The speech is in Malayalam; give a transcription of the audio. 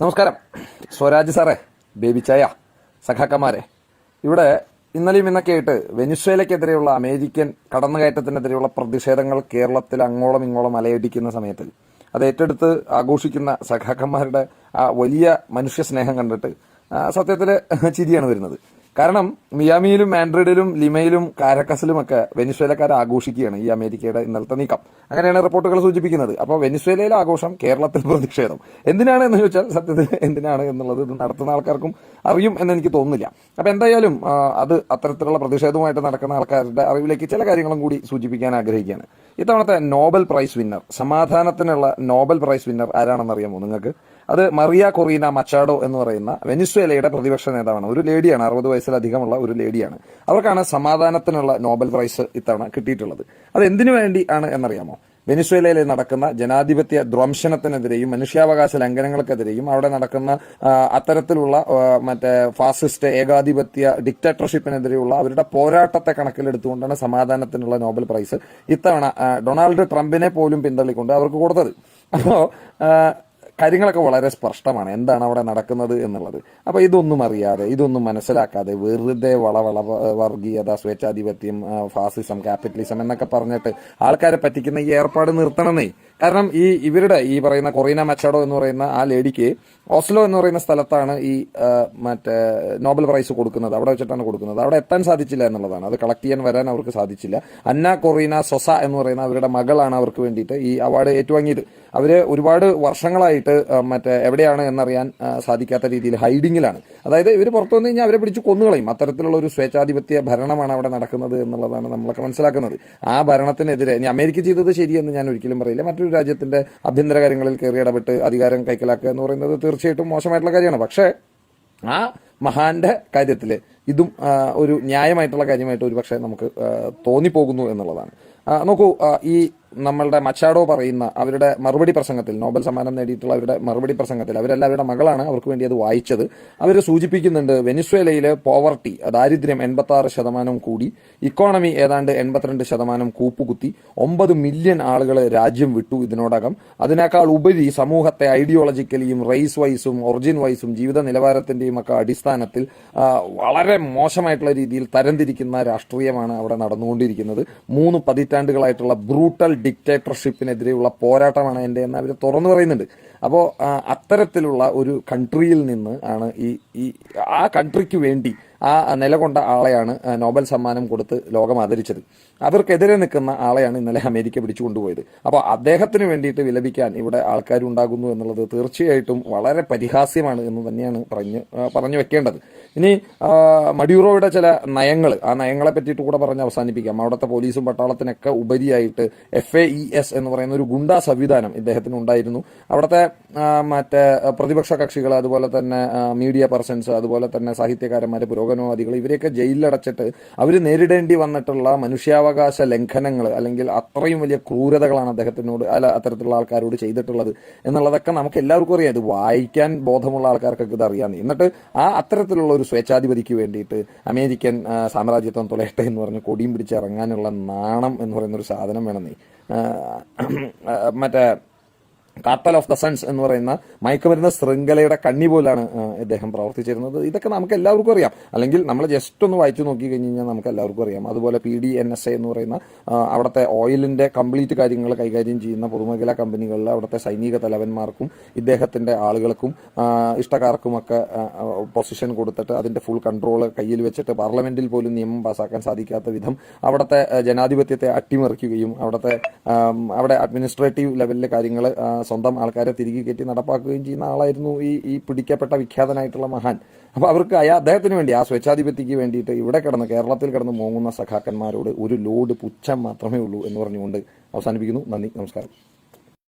നമസ്കാരം. സ്വരാജ് സാറേ ബേബി ചായ സഖാക്കന്മാരെ. ഇവിടെ ഇന്നലെയും ഇന്നൊക്കെ ആയിട്ട് അമേരിക്കൻ കടന്നുകയറ്റത്തിനെതിരെയുള്ള പ്രതിഷേധങ്ങൾ കേരളത്തിൽ അങ്ങോളം ഇങ്ങോളം അലയടിക്കുന്ന സമയത്ത് അത് ഏറ്റെടുത്ത് ആഘോഷിക്കുന്ന സഖാക്കന്മാരുടെ ആ വലിയ മനുഷ്യ സ്നേഹം കണ്ടിട്ട് സത്യത്തിൽ ചിരിയാണ് വരുന്നത്. കാരണം മിയാമിയിലും ആൻഡ്രോയിഡിലും ലിമയിലും കാരക്കസിലും ഒക്കെ വെനിസ്വേലക്കാർ ആഘോഷിക്കുകയാണ് ഈ അമേരിക്കയുടെ ഇന്നലത്തെ നീക്കം. അങ്ങനെയാണ് റിപ്പോർട്ടുകൾ സൂചിപ്പിക്കുന്നത്. അപ്പോൾ വെനിസ്വേലയിലെ ആഘോഷം കേരളത്തിൽ പ്രതിഷേധം. എന്തിനാണ് എന്ന് ചോദിച്ചാൽ സത്യത്തിൽ എന്തിനാണ് എന്നുള്ളത് ഇത് നടത്തുന്ന ആൾക്കാർക്കും അറിയും എന്ന് എനിക്ക് തോന്നുന്നില്ല. അപ്പോൾ എന്തായാലും അത് അത്തരത്തിലുള്ള പ്രതിഷേധവുമായിട്ട് നടക്കുന്ന ആൾക്കാരുടെ അറിവിലേക്ക് ചില കാര്യങ്ങളും കൂടി സൂചിപ്പിക്കാൻ ആഗ്രഹിക്കുകയാണ്. ഇത്തവണത്തെ നോബൽ പ്രൈസ് വിന്നർ സമാധാനത്തിനുള്ള നോബൽ പ്രൈസ് വിന്നർ ആരാണെന്ന് അറിയാമോ നിങ്ങൾക്ക്? അത് മറിയ കൊറീന മച്ചാഡോ എന്ന് പറയുന്ന വെനിസ്വേലയുടെ പ്രതിപക്ഷ നേതാവാണ്. ഒരു ലേഡിയാണ് അറുപത് വയസ്സിലധികമുള്ള ഒരു ലേഡിയാണ്. അവർക്കാണ് സമാധാനത്തിനുള്ള നോബൽ പ്രൈസ് ഇത്തവണ കിട്ടിയിട്ടുള്ളത്. അത് എന്തിനു വേണ്ടി ആണ് എന്നറിയാമോ? വെനിസ്വേലയിൽ നടക്കുന്ന ജനാധിപത്യ ധ്വംസനത്തിനെതിരെയും മനുഷ്യാവകാശ ലംഘനങ്ങൾക്കെതിരെയും അവിടെ നടക്കുന്ന അത്തരത്തിലുള്ള മറ്റേ ഫാസിസ്റ്റ് ഏകാധിപത്യ ഡിക്റ്റേറ്റർഷിപ്പിനെതിരെയുള്ള അവരുടെ പോരാട്ടത്തെ കണക്കിലെടുത്തുകൊണ്ടാണ് സമാധാനത്തിനുള്ള നോബൽ പ്രൈസ് ഇത്തവണ ഡൊണാൾഡ് ട്രംപിനെ പോലും പിന്തള്ളിക്കൊണ്ട് അവർക്ക് കൊടുത്തത്. അപ്പോ ആ, കാര്യങ്ങളൊക്കെ വളരെ സ്പഷ്ടമാണ്. എന്താണ് അവിടെ നടക്കുന്നത് എന്നുള്ളത്. അപ്പൊ ഇതൊന്നും അറിയാതെ ഇതൊന്നും മനസ്സിലാക്കാതെ വെറുതെ വളവള വർഗീയത സ്വേച്ഛാധിപത്യം ഫാസിസം ക്യാപിറ്റലിസം എന്നൊക്കെ പറഞ്ഞിട്ട് ആൾക്കാരെ പറ്റിക്കുന്ന ഈ ഏർപ്പാട് നിർത്തണമെന്നേ. കാരണം ഈ ഇവരുടെ ഈ പറയുന്ന കൊറീന മച്ചാഡോ എന്ന് പറയുന്ന ആ ലേഡിക്ക് ഓസ്ലോ എന്ന് പറയുന്ന സ്ഥലത്താണ് ഈ മറ്റേ നോബൽ പ്രൈസ് കൊടുക്കുന്നത്. അവിടെ വെച്ചിട്ടാണ് കൊടുക്കുന്നത്. അവിടെ എത്താൻ സാധിച്ചില്ല എന്നുള്ളതാണ്. അത് കളക്ട് ചെയ്യാൻ വരാൻ അവർക്ക് സാധിച്ചില്ല. അന്ന കൊറീന സൊസ എന്ന് പറയുന്ന അവരുടെ മകളാണ് അവർക്ക് വേണ്ടിയിട്ട് ഈ അവാർഡ് ഏറ്റുവാങ്ങിയത്. അവർ ഒരുപാട് വർഷങ്ങളായിട്ട് മറ്റേ എവിടെയാണ് എന്നറിയാൻ സാധിക്കാത്ത രീതിയിൽ ഹൈഡിങ്ങിലാണ്. അതായത് ഇവർ പുറത്തു വന്നു കഴിഞ്ഞാൽ അവരെ പിടിച്ച് കൊന്നുകളയും. അത്തരത്തിലുള്ള ഒരു സ്വേച്ഛാധിപത്യ ഭരണമാണ് അവിടെ നടക്കുന്നത് എന്നുള്ളതാണ് നമ്മളൊക്കെ മനസ്സിലാക്കുന്നത്. ആ ഭരണത്തിനെതിരെ ഇനി അമേരിക്ക ചെയ്തത് ശരിയെന്ന് ഞാൻ ഒരിക്കലും പറയില്ല. മറ്റൊരു രാജ്യത്തിന്റെ ആഭ്യന്തര കാര്യങ്ങളിൽ കയറി ഇടപെട്ട് അധികാരം കൈക്കലാക്കുക എന്ന് പറയുന്നത് തീർച്ചയായിട്ടും മോശമായിട്ടുള്ള കാര്യമാണ്. പക്ഷേ ആ മഹാന്റെ കാര്യത്തിൽ ഇതും ഒരു ന്യായമായിട്ടുള്ള കാര്യമായിട്ട് ഒരു പക്ഷേ നമുക്ക് തോന്നിപ്പോകുന്നു എന്നുള്ളതാണ്. നോക്കൂ ഈ നമ്മളുടെ മച്ചാഡോ പറയുന്ന അവരുടെ മറുപടി പ്രസംഗത്തിൽ നോബൽ സമ്മാനം നേടിയിട്ടുള്ള അവരുടെ മറുപടി പ്രസംഗത്തിൽ അവരെല്ലാം അവരുടെ മകളാണ് അവർക്ക് വേണ്ടി അത് വായിച്ചത്. അവർ സൂചിപ്പിക്കുന്നുണ്ട് വെനിസ്വേലയിലെ പോവർട്ടി ദാരിദ്ര്യം എൺപത്തി ശതമാനം കൂടി ഇക്കോണമി ഏതാണ്ട് എൺപത്തിരണ്ട് ശതമാനം കൂപ്പുകുത്തി ഒമ്പത് മില്യൺ ആളുകൾ രാജ്യം വിട്ടു ഇതിനോടകം. അതിനേക്കാൾ ഉപരി സമൂഹത്തെ ഐഡിയോളജിക്കലിയും റേസ് വൈസും ഒറിജിൻ വൈസും ജീവിത നിലവാരത്തിന്റെയും ഒക്കെ അടിസ്ഥാനത്തിൽ വളരെ മോശമായിട്ടുള്ള രീതിയിൽ തരംതിരിക്കുന്ന രാഷ്ട്രീയമാണ് അവിടെ നടന്നുകൊണ്ടിരിക്കുന്നത്. മൂന്ന് പതിറ്റാണ്ടുകളായിട്ടുള്ള ബ്രൂട്ടൽ ഡിക്റ്റേറ്റർഷിപ്പിനെതിരെയുള്ള പോരാട്ടമാണ് എന്റെ എന്ന് അവർ തുറന്നു പറയുന്നുണ്ട്. അപ്പോൾ അത്തരത്തിലുള്ള ഒരു കൺട്രിയിൽ നിന്ന് ആണ് ഈ ഈ ആ കൺട്രിക്ക് വേണ്ടി ആ നിലകൊണ്ട ആളെയാണ് നോബൽ സമ്മാനം കൊടുത്ത് ലോകം ആദരിച്ചത്. അവർക്കെതിരെ നിൽക്കുന്ന ആളെയാണ് ഇന്നലെ അമേരിക്ക പിടിച്ചുകൊണ്ടുപോയത്. അപ്പോൾ അദ്ദേഹത്തിന് വേണ്ടിയിട്ട് വിലപിക്കാൻ ഇവിടെ ആൾക്കാരുണ്ടാകുന്നു എന്നുള്ളത് തീർച്ചയായിട്ടും വളരെ പരിഹാസ്യമാണ് എന്ന് തന്നെയാണ് പറഞ്ഞ് പറഞ്ഞു വെക്കേണ്ടത്. ഇനി മഡ്യൂറോയുടെ ചില നയങ്ങൾ ആ നയങ്ങളെ പറ്റിയിട്ട് കൂടെ പറഞ്ഞ് അവസാനിപ്പിക്കാം. അവിടുത്തെ പോലീസും പട്ടാളത്തിനൊക്കെ ഉപരിയായിട്ട് എഫ് എ ഇ എസ് എന്ന് പറയുന്ന ഒരു ഗുണ്ടാ സംവിധാനം ഇദ്ദേഹത്തിന് ഉണ്ടായിരുന്നു. അവിടുത്തെ മറ്റേ പ്രതിപക്ഷ കക്ഷികൾ അതുപോലെ തന്നെ മീഡിയ പേഴ്സൺസ് അതുപോലെ തന്നെ സാഹിത്യകാരന്മാര് പുരോഗമനവാദികൾ ഇവരെയൊക്കെ ജയിലിലടച്ചിട്ട് അവർ നേരിടേണ്ടി വന്നിട്ടുള്ള മനുഷ്യാവകാശ ലംഘനങ്ങൾ അല്ലെങ്കിൽ അത്രയും വലിയ ക്രൂരതകളാണ് അദ്ദേഹത്തിനോട് അല്ല അത്തരത്തിലുള്ള ആൾക്കാരോട് ചെയ്തിട്ടുള്ളത് എന്നുള്ളതൊക്കെ നമുക്ക് എല്ലാവർക്കും അറിയാം. ഇത് വായിക്കാൻ ബോധമുള്ള ആൾക്കാർക്കൊക്കെ ഇത് അറിയാം. എന്നിട്ട് ആ അത്തരത്തിലുള്ള ഒരു സ്വേച്ഛാധിപതിക്ക് വേണ്ടിയിട്ട് അമേരിക്കൻ സാമ്രാജ്യത്വം തുലയട്ടെ എന്ന് പറഞ്ഞ് കൊടിയും പിടിച്ച് ഇറങ്ങാനുള്ള നാണം എന്ന് പറയുന്ന ഒരു സാധനം വേണമെന്നേ മറ്റേ കാർട്ടൽ ഓഫ് ദ സൺസ് എന്ന് പറയുന്ന മയക്കുമരുന്ന് ശൃംഖലയുടെ കണ്ണി പോലാണ് ഇദ്ദേഹം പ്രവർത്തിച്ചിരുന്നത്. ഇതൊക്കെ നമുക്ക് എല്ലാവർക്കും അറിയാം. അല്ലെങ്കിൽ നമ്മൾ ജസ്റ്റ് ഒന്ന് വായിച്ചു നോക്കി കഴിഞ്ഞ് കഴിഞ്ഞാൽ നമുക്ക് എല്ലാവർക്കും അറിയാം. അതുപോലെ P D N S A എന്ന് പറയുന്ന അവിടുത്തെ ഓയിലിന്റെ കംപ്ലീറ്റ് കാര്യങ്ങൾ കൈകാര്യം ചെയ്യുന്ന പൊതുമേഖലാ കമ്പനികളിൽ അവിടുത്തെ സൈനിക തലവന്മാർക്കും ഇദ്ദേഹത്തിന്റെ ആളുകൾക്കും ഇഷ്ടക്കാർക്കുമൊക്കെ പൊസിഷൻ കൊടുത്തിട്ട് അതിന്റെ ഫുൾ കൺട്രോൾ കയ്യിൽ വെച്ചിട്ട് പാർലമെന്റിൽ പോലും നിയമം പാസാക്കാൻ സാധിക്കാത്ത വിധം അവിടുത്തെ ജനാധിപത്യത്തെ അട്ടിമറിക്കുകയും അവിടുത്തെ അവിടെ അഡ്മിനിസ്ട്രേറ്റീവ് ലെവലിലെ കാര്യങ്ങൾ സ്വന്തം ആൾക്കാരെ തിരികെ കയറ്റി നടപ്പാക്കുകയും ചെയ്യുന്ന ആളായിരുന്നു ഈ ഈ പിടിക്കപ്പെട്ട വിഖ്യാതനായിട്ടുള്ള മഹാൻ. അപ്പൊ അവർക്ക് അയാ അദ്ദേഹത്തിന് വേണ്ടി ആ സ്വേച്ഛാധിപത്യക്ക് വേണ്ടിയിട്ട് ഇവിടെ കിടന്ന് കേരളത്തിൽ കിടന്ന് മോങ്ങുന്ന സഖാക്കന്മാരോട് ഒരു ലോഡ് പുച്ഛം മാത്രമേ ഉള്ളൂ എന്ന് പറഞ്ഞുകൊണ്ട് അവസാനിപ്പിക്കുന്നു. നന്ദി നമസ്കാരം.